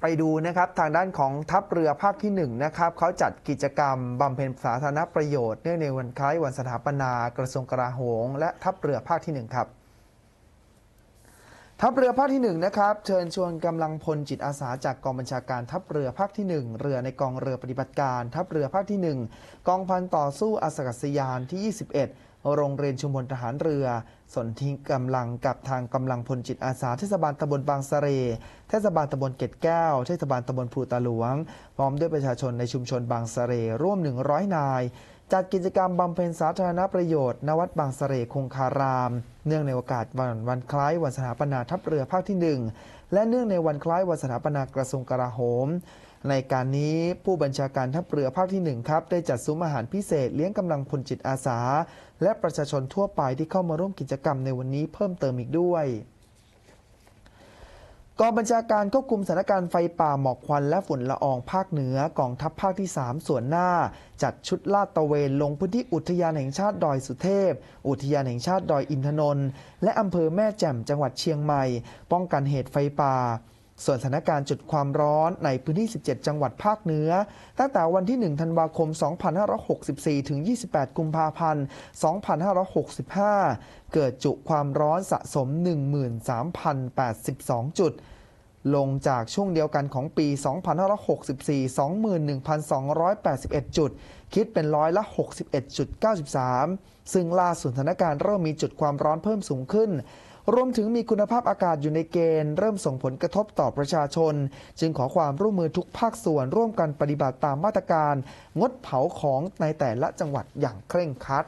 ไปดูนะครับทางด้านของทัพเรือภาคที่1นะครับเขาจัดกิจกรรมบำเพ็ญสาธารณประโยชน์เนื่องในวันคล้ายวันสถาปนากระทรวงกลาโหมและทัพเรือภาคที่ 1 ครับทัพเรือภาคที่1นะครับเชิญชวนกำลังพลจิตอาสาจากกองบัญชาการทัพเรือภาคที่ 1 เรือในกองเรือปฏิบัติการ ทัพเรือภาคที่ 1 กองพันต่อสู้อากาศยานที่ 21 โรงเรียนชุมพลทหารเรือ สนธิกำลังกับทางกำลังพลจิตอาสาเทศบาลตำบลบางสะเรเทศบาลตำบลเกตแก้ว เทศบาลตำบลภูตาหลวง พร้อมด้วยประชาชนในชุมชนบางสะเรร่วม 100 นาย จัดกิจกรรมบำเพ็ญสาธารณประโยชน์ ณ วัดบางสะเรคงคาราม เนื่องในโอกาสวันวันคล้ายวันสถาปนาทัพเรือภาคที่ 1 และเนื่องในวันคล้ายวันสถาปนากระทรวงกลาโหม ในการนี้ผู้บัญชาการทัพเรือภาคที่ 1 ครับ ได้จัดซุ้มอาหารพิเศษเลี้ยงกำลังพลจิตอาสา และประชาชนทั่วไปที่เข้ามาร่วมกิจกรรมในวันนี้เพิ่มเติมอีกด้วย กองบัญชาการควบคุมสถานการณ์ไฟป่าหมอกควันและฝุ่นละอองภาคเหนือกองทัพภาคที่ 3 ส่วนหน้า จัดชุดลาดตระเวนลงพื้นที่อุทยานแห่งชาติดอยสุเทพ อุทยานแห่งชาติดอยอินทนนท์และอำเภอแม่แจ่มจังหวัดเชียงใหม่ ป้องกันเหตุไฟป่า ส่วนสถานการณ์จุดความร้อนในพื้นที่ 17 จังหวัดภาคเหนือ ตั้งแต่วันที่ 1 ธันวาคม 2564 ถึง 28 กุมภาพันธ์ 2565 เกิดจุความร้อนสะสม 13,082 จุด ลงจากช่วงเดียวกันของปี 2564 21,281 จุด คิดเป็นร้อยละ 61.93 ซึ่งล่าสุดสถานการณ์เริ่มมีจุดความร้อนเพิ่มสูงขึ้น รวมถึงมีคุณภาพอากาศอยู่ในเกณฑ์เริ่มส่งผลกระทบต่อประชาชน จึงขอความร่วมมือทุกภาคส่วนร่วมกันปฏิบัติตามมาตรการ งดเผาของในแต่ละจังหวัดอย่างเคร่งครัด